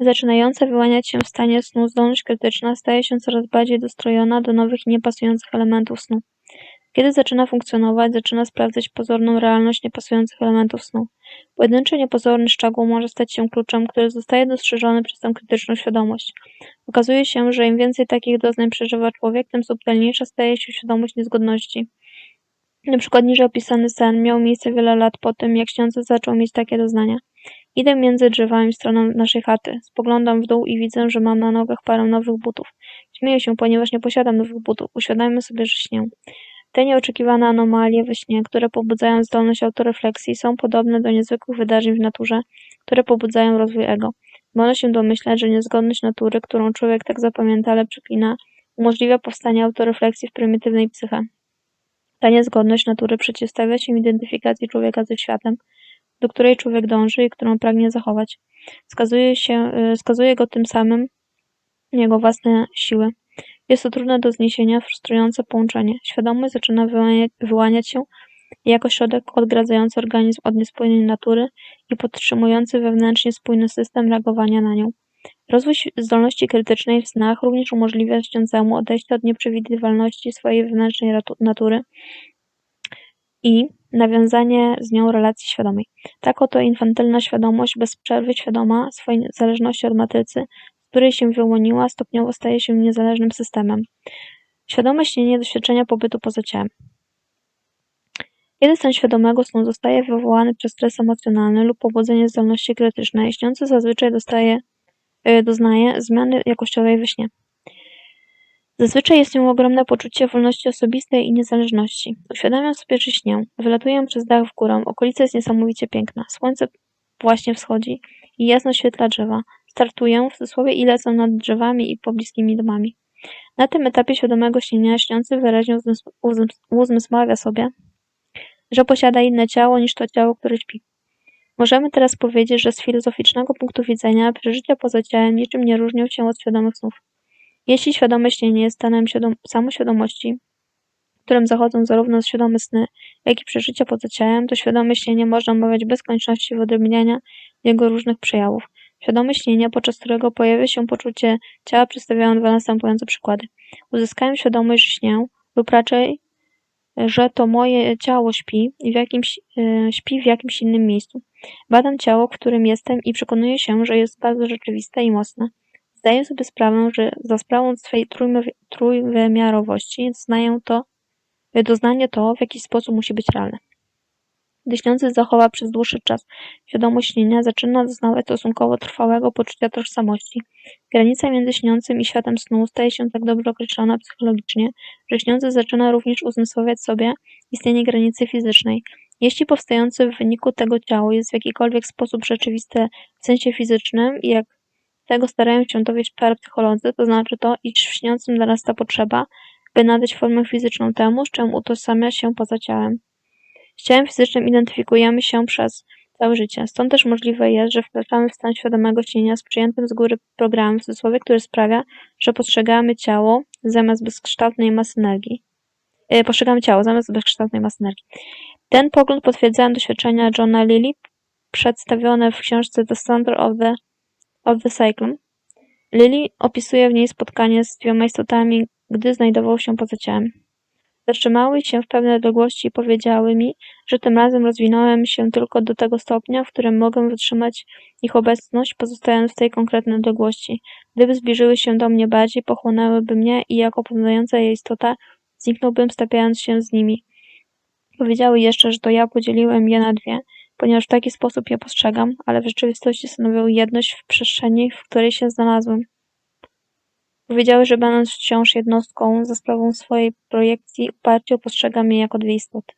Zaczynająca wyłaniać się w stanie snu zdolność krytyczna staje się coraz bardziej dostrojona do nowych i niepasujących elementów snu. Kiedy zaczyna funkcjonować, zaczyna sprawdzać pozorną realność niepasujących elementów snu. Pojedynczy niepozorny szczegół może stać się kluczem, który zostaje dostrzeżony przez tę krytyczną świadomość. Okazuje się, że im więcej takich doznań przeżywa człowiek, tym subtelniejsza staje się świadomość niezgodności. Na przykład niżej opisany sen miał miejsce wiele lat po tym, jak śniący zaczął mieć takie doznania. Idę między drzewami w stronę naszej chaty. Spoglądam w dół i widzę, że mam na nogach parę nowych butów. Śmieję się, ponieważ nie posiadam nowych butów. Uświadamiam sobie, że śnię. Te nieoczekiwane anomalie we śnie, które pobudzają zdolność autorefleksji, są podobne do niezwykłych wydarzeń w naturze, które pobudzają rozwój ego. Można się domyślać, że niezgodność natury, którą człowiek tak zapamięta, ale przeklina, umożliwia powstanie autorefleksji w prymitywnej psyche. Ta niezgodność natury przeciwstawia się identyfikacji człowieka ze światem, do której człowiek dąży i którą pragnie zachować. Skazuje, się, skazuje go tym samym jego własne siły. Jest to trudne do zniesienia, frustrujące połączenie. Świadomość zaczyna wyłaniać się jako środek odgradzający organizm od niespójnej natury i podtrzymujący wewnętrznie spójny system reagowania na nią. Rozwój zdolności krytycznej w snach również umożliwia śniącemu odejście od nieprzewidywalności swojej wewnętrznej natury i nawiązanie z nią relacji świadomej. Tak oto infantylna świadomość bez przerwy świadoma swojej zależności od matrycy, z której się wyłoniła, stopniowo staje się niezależnym systemem. Świadome śnienie doświadczenia pobytu poza ciałem. Kiedy stan świadomego snu zostaje wywołany przez stres emocjonalny lub pobudzenie zdolności krytycznej, śniący zazwyczaj dostaje, yy, doznaje zmiany jakościowej we śnie. Zazwyczaj jest nią ogromne poczucie wolności osobistej i niezależności. Uświadamiam sobie, że śnię. Wylatuję przez dach w górę. Okolica jest niesamowicie piękna. Słońce właśnie wschodzi i jasno świetla drzewa. Startuję w cudzysłowie i lecę nad drzewami i pobliskimi domami. Na tym etapie świadomego śnienia śniący wyraźnie uzmysławia sobie, że posiada inne ciało niż to ciało, które śpi. Możemy teraz powiedzieć, że z filozoficznego punktu widzenia przeżycia poza ciałem niczym nie różnią się od świadomych snów. Jeśli świadome śnienie jest stanem świadom samoświadomości, w którym zachodzą zarówno świadome sny, jak i przeżycia poza ciałem, to świadome śnienie można omawiać bez konieczności wyodrębniania jego różnych przejawów. Świadome śnienie, podczas którego pojawia się poczucie ciała, przedstawiają dwa następujące przykłady. Uzyskałem świadomość, że śnię, lub raczej, że to moje ciało śpi, w jakimś, yy, śpi w jakimś innym miejscu. Badam ciało, w którym jestem i przekonuję się, że jest bardzo rzeczywiste i mocne. Zdaję sobie sprawę, że za sprawą swej trójwymiarowości znaję to, doznanie to w jakiś sposób musi być realne. Gdy śniący zachowa przez dłuższy czas świadomość śnienia, zaczyna doznawać stosunkowo trwałego poczucia tożsamości. Granica między śniącym i światem snu staje się tak dobrze określona psychologicznie, że śniący zaczyna również uzmysławiać sobie istnienie granicy fizycznej. Jeśli powstający w wyniku tego ciało jest w jakikolwiek sposób rzeczywiste w sensie fizycznym, jak tego starają się dowieść parapsycholodzy, to znaczy to, iż w śniącym narasta potrzeba, by nadać formę fizyczną temu, z czym utożsamia się poza ciałem. Z ciałem fizycznym identyfikujemy się przez całe życie. Stąd też możliwe jest, że wkraczamy w stan świadomego śnienia z przyjętym z góry programem, w cudzysłowie, który sprawia, że postrzegamy ciało zamiast bezkształtnej masy energii. Yy, postrzegamy ciało zamiast bezkształtnej masy energii. Ten pogląd potwierdzają doświadczenia Johna Lilly, przedstawione w książce The Center of the of the Cyclone. Lily opisuje w niej spotkanie z dwiema istotami, gdy znajdował się poza ciałem. Zatrzymały się w pewnej odległości i powiedziały mi, że tym razem rozwinąłem się tylko do tego stopnia, w którym mogę wytrzymać ich obecność, pozostając w tej konkretnej odległości. Gdyby zbliżyły się do mnie bardziej, pochłonęłyby mnie i jako poznająca je istota zniknąłbym, stapiając się z nimi. Powiedziały jeszcze, że to ja podzieliłem je na dwie – ponieważ w taki sposób je postrzegam, ale w rzeczywistości stanowią jedność w przestrzeni, w której się znalazłem. Powiedziały, że będąc wciąż jednostką za sprawą swojej projekcji, uparcie postrzegam je jako dwie istoty.